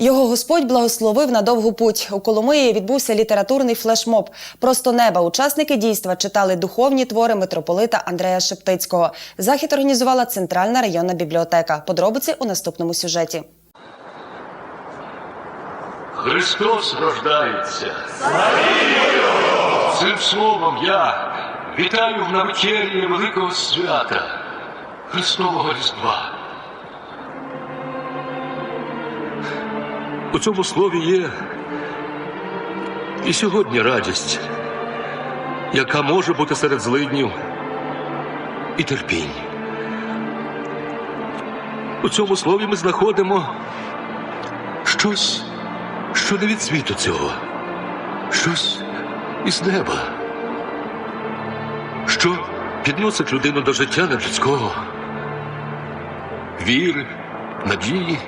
Його Господь благословив на довгу путь. У Коломиї відбувся літературний флешмоб. Просто неба учасники дійства читали духовні твори митрополита Андрея Шептицького. Захід організувала Центральна районна бібліотека. Подробиці у наступному сюжеті. Христос рождається. Цим словом я вітаю в навечері великого свята Христового Різдва. У цьому слові є і сьогодні радість, яка може бути серед злиднів і терпінь. У цьому слові ми знаходимо щось, що не від світу цього, щось із неба, що підносить людину до життя нелюдського, віри, надії,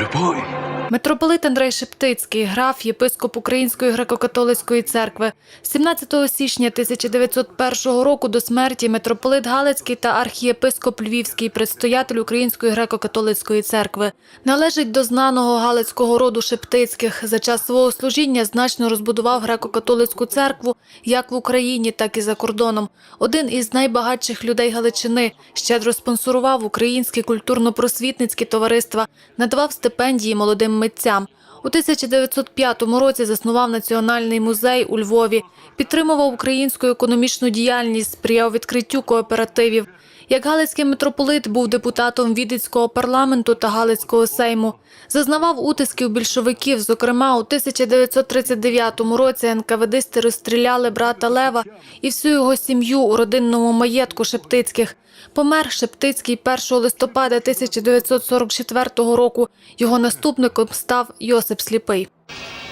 любові. Митрополит Андрей Шептицький, граф, єпископ Української греко-католицької церкви. 17 січня 1901 року до смерті митрополит Галицький та архієпископ Львівський, предстоятель Української греко-католицької церкви. Належить до знаного галицького роду Шептицьких. За час свого служіння значно розбудував греко-католицьку церкву як в Україні, так і за кордоном. Один із найбагатших людей Галичини щедро спонсорував українські культурно-просвітницькі товариства, надавав стипендії молодим митцям. У 1905 році заснував Національний музей у Львові, підтримував українську економічну діяльність, сприяв відкриттю кооперативів. Як галицький митрополит був депутатом Віденського парламенту та Галицького сейму. Зазнавав утисків більшовиків. Зокрема, у 1939 році НКВДисти розстріляли брата Лева і всю його сім'ю у родинному маєтку Шептицьких. Помер Шептицький 1 листопада 1944 року. Його наступником став Йосип Сліпий.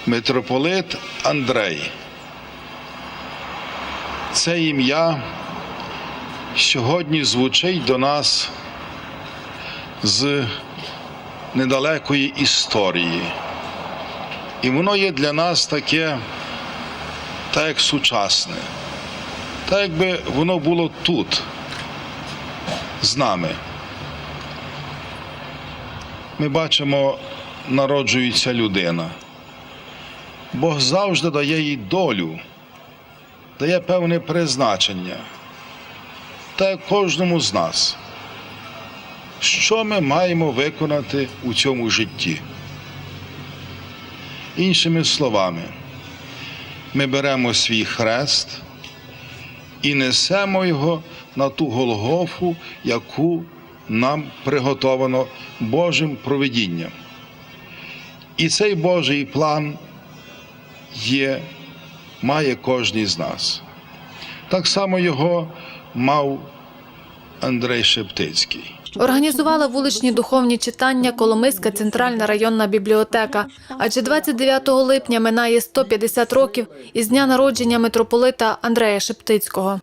Митрополит Андрей. Це ім'я сьогодні звучить до нас з недалекої історії. І воно є для нас таке, так як сучасне, так якби воно було тут, з нами. Ми бачимо, народжується людина. Бог завжди дає їй долю, дає певне призначення. Та кожному з нас. Що ми маємо виконати у цьому житті? Іншими словами, ми беремо свій хрест і несемо його на ту Голгофу, яку нам приготовано Божим провидінням. І цей Божий план є, має кожен з нас. Так само його мав Андрей Шептицький. Організувала вуличні духовні читання Коломийська центральна районна бібліотека. Адже 29 липня минає 150 років із дня народження митрополита Андрея Шептицького.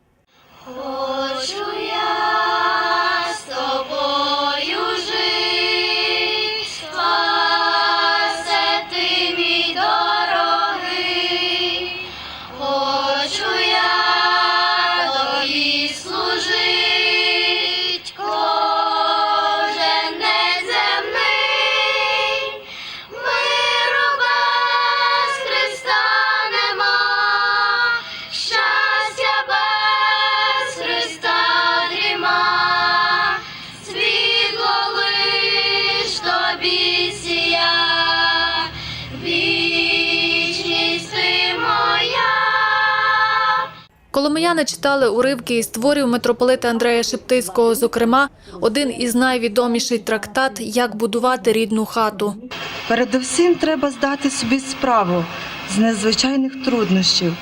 Коломияни читали уривки із творів митрополита Андрея Шептицького, зокрема, один із найвідоміший трактат Як будувати рідну хату. Передусім треба здати собі справу з незвичайних труднощів,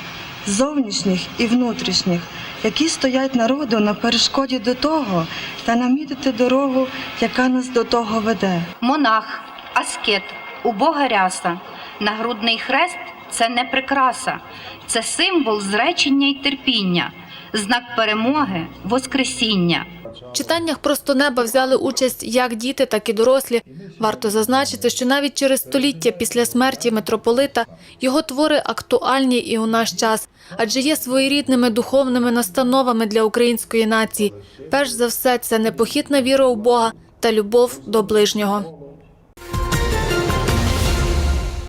зовнішніх і внутрішніх, які стоять народу на перешкоді до того та намітити дорогу, яка нас до того веде. Монах, аскет, убога ряса, нагрудний хрест це не прикраса, це символ зречення й терпіння, знак перемоги, воскресіння. В читаннях просто неба взяли участь як діти, так і дорослі. Варто зазначити, що навіть через століття після смерті митрополита його твори актуальні і у наш час, адже є своєрідними духовними настановами для української нації. Перш за все, це непохитна віра у Бога та любов до ближнього.